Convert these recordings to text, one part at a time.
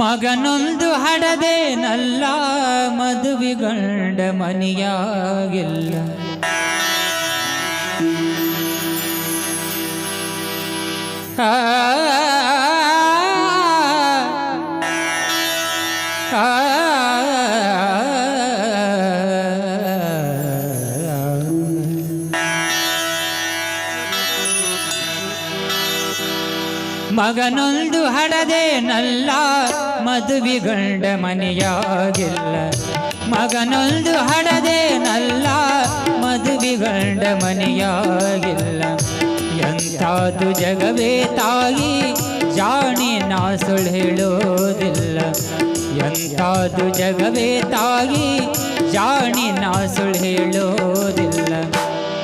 ಮಗನೊಂದು ಹಡದೆ ನಲ್ಲ ಮದುವೆಗಂಡ ಮನಿಯಾಗಿಲ್ಲ. ಮಗನೊಂದು ಹಡದೆ ನಲ್ಲ ಮದುವೆಗಂಡ ಮನೆಯಾಗಿಲ್ಲ. ಮಗನೊಂದು ಹಡದೆ ನಲ್ಲ ಮದುವೆಗಂಡ ಮನೆಯಾಗಿಲ್ಲ. ಎಂಥದ್ದು ಜಗವೇ ತಾಯಿ, ಜಾಣಿ ನಾ ಹೇಳೋದಿಲ್ಲ. ಎಂಥದ್ದು ಜಗವೇ ತಾಯಿ, ಜಾಣಿ ನಾ ಹೇಳೋದಿಲ್ಲ.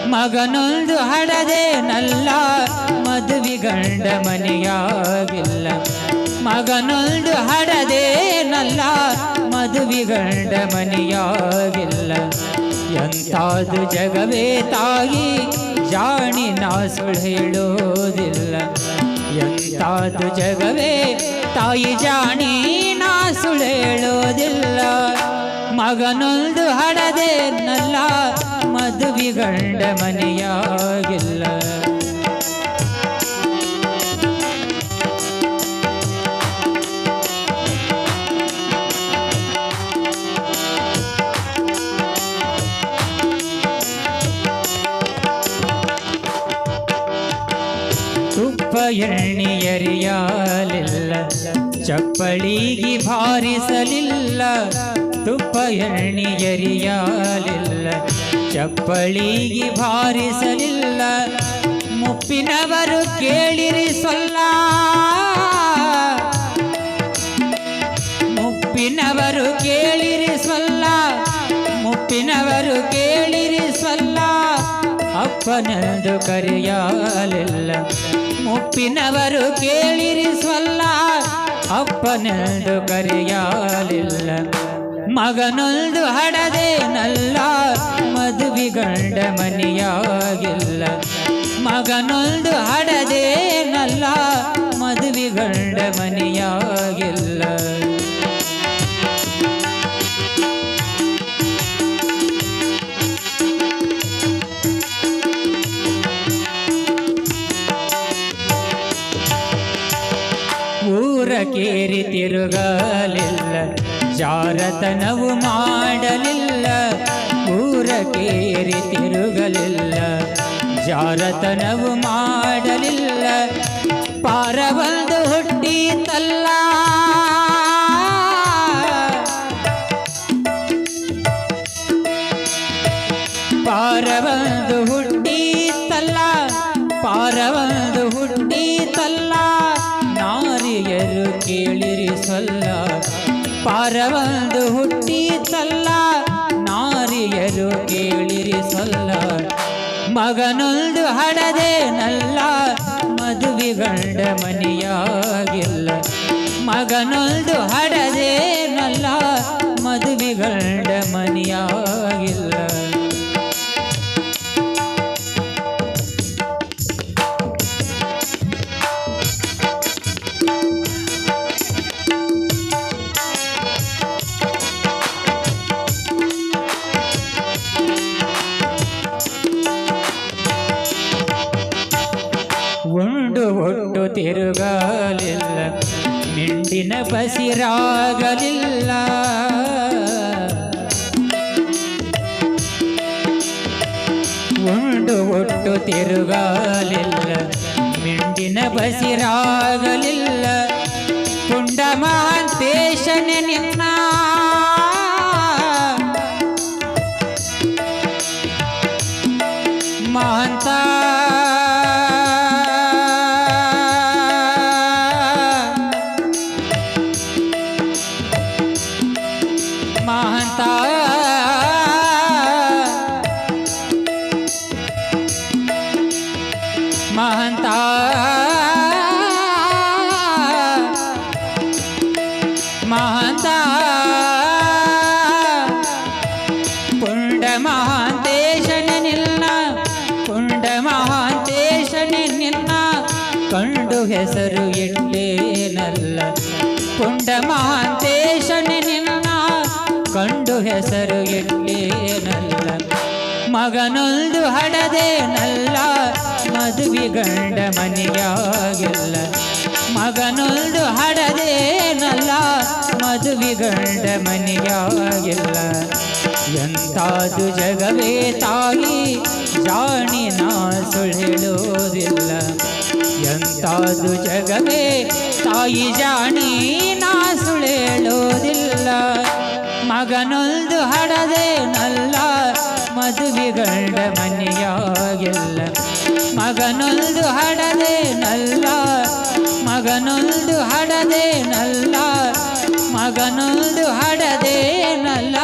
ಮಗನೊಂದು ಹಡದೆ ನಲ್ಲ ಮದುವೆಗಂಡ ಮನೆಯಾಗಿಲ್ಲ. ಮಗನೊಂದು ಹಡದೆ ನಲ್ಲ ಮದುವೆಗಂಡ ಮನೆಯಾಗಿಲ್ಲ. ಎಂತಾದ ಜಗವೇ ತಾಯಿ ಜಾಣಿ ನಾ ಸುಳ್ಳು ಹೇಳೋದಿಲ್ಲ. ಎಂಥದ್ದು ಜಗವೇ ತಾಯಿ ಜಾಣಿ ನಾ ಸುಳ್ಳು ಮಗನೊಂದು ಹಡದೆ ನಲ್ಲ ಮದುವೆಗಂಡ ಮನೆಯಾಗಿಲ್ಲ. ತುಪ್ಪ ಚಪ್ಪಳಿಗೆ ಭಾರಿಸಲಿಲ್ಲ. ತುಪ್ಪ ಎಣ್ಣೆಯರಿಯಲಿಲ್ಲ. ಚಪ್ಪಳಿಗೆ ಭಾರಿಸಲಿಲ್ಲ. ಮುಪ್ಪಿನವರು ಕೇಳಿರಿ ಸೊಲ್ಲ. ಮುಪ್ಪಿನವರು ಕೇಳಿರಿ ಸೊಲ್ಲ. ಮುಪ್ಪಿನವರು ಕೇಳಿರಿ ಸೊಲ್ಲ. ಅಪ್ಪನೆಂದು ಕರೆಯಲಿಲ್ಲ. ಮುಪ್ಪಿನವರು ಕೇಳಿರಿಸಲ್ಲ. ಅಪ್ಪನೆಂದು ಕರೆಯಲಿಲ್ಲ. ಮಗನೊಂದು ಹಡದೇನಲ್ಲ ಮದುವಿಗಂಡ ಮನೆಯಾಗಿಲ್ಲ. ಮಗನೊಂದು ಹಡದೇನಲ್ಲ ನಲ್ಲ. ಮದುವೆಗಂಡ ಮನೆಯಾಗಿಲ್ಲ. ಜಾರತನವು ಮಾಡಲಿಲ್ಲ ಊರ ಕೇರಿ ತಿರುಗಲಿಲ್ಲ ಜಾರತನವು ಮಾಡಲಿಲ್ಲ ಪಾರ ಬಂದು ಹುಟ್ಟಿತಲ್ಲ ಪಾರ ಬಂದು ಹುಟ್ಟಿತಲ್ಲ ಪಾರ ಬಂದು ಹುಟ್ಟಿತಲ್ಲ ನಾರಿಯರು ಕೇಳಿರಿ ಸೊಲ್ಲ ಪಾರ ಬಂದು ಹುಟ್ಟಿತಲ್ಲ ನಾರಿಯರು ಕೇಳಿರಿ ಸೊಲ್ಲ ಮಗನೊಂದು ಹಡದೆ ನಲ್ಲ ಮದುವೆಗಂಡ ಮನೆಯಾಗಿಲ್ಲ. ಮಗನೊಂದು ಹಡದೆ ನಲ್ಲ ಮದುವೆಗಂಡ ಮನೆಯಾಗಿಲ್ಲ. ಮಿಂಡಿನ ಬಸಿರಾಗಲಿಲ್ಲ. ಉಂಡು ಒಟ್ಟು ತಿರುಗಲಿಲ್ಲ. ಮಿಂಡಿನ ಬಸಿರಾಗಲಿಲ್ಲ. ಪುಂಡ ಮಹಾಂತೇಶನ ನಿನ್ನ. ಮಹಂತ ಹೆಸರು ಇಟ್ಟೇನಲ್ಲ ಪುಂಡ ಮಹಾಂತೇಶನೆ ನಿನ್ನ ಕಂಡು ಹೆಸರು ಇಟ್ಟೇನಲ್ಲ ಮಗನೊಂದು ಹಡದೇನಲ್ಲ ಗಂಡ ಮನೆಯಾಗಿಲ್ಲ. ಮಗನೊಂದು ಹಡದೇನಲ್ಲ, ಮದುವೆ ಗಂಡ ಮನೆಯಾಗಿಲ್ಲ. ಎಂತಾದು ಜಗವೇ ತಾಯಿ, ಜಾಣಿ ನಾ ಸುಳ್ಳಿಡೋದಿಲ್ಲ ಎಂತಾದು ಜಗವೇ ತಾಯಿ, ಜಾಣಿ ನಾ ಸುಳೇಳೋದಿಲ್ಲ ಮಗನೊಂದು ಹಡದೇನಲ್ಲ, ಮದುವೆ ಗಂಡ ಮನೆಯಾಗಿಲ್ಲ. ಮಗನೊಂದು ಹಡದೇನಲ್ಲ ಮಗನೊಂದು ಹಡದೇನಲ್ಲ ಮಗನೊಂದು ಹಡದೇನಲ್ಲ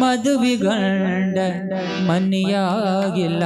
ಮದುವೆ ಗಂಡ ಮನೆಯಾಗಿಲ್ಲ.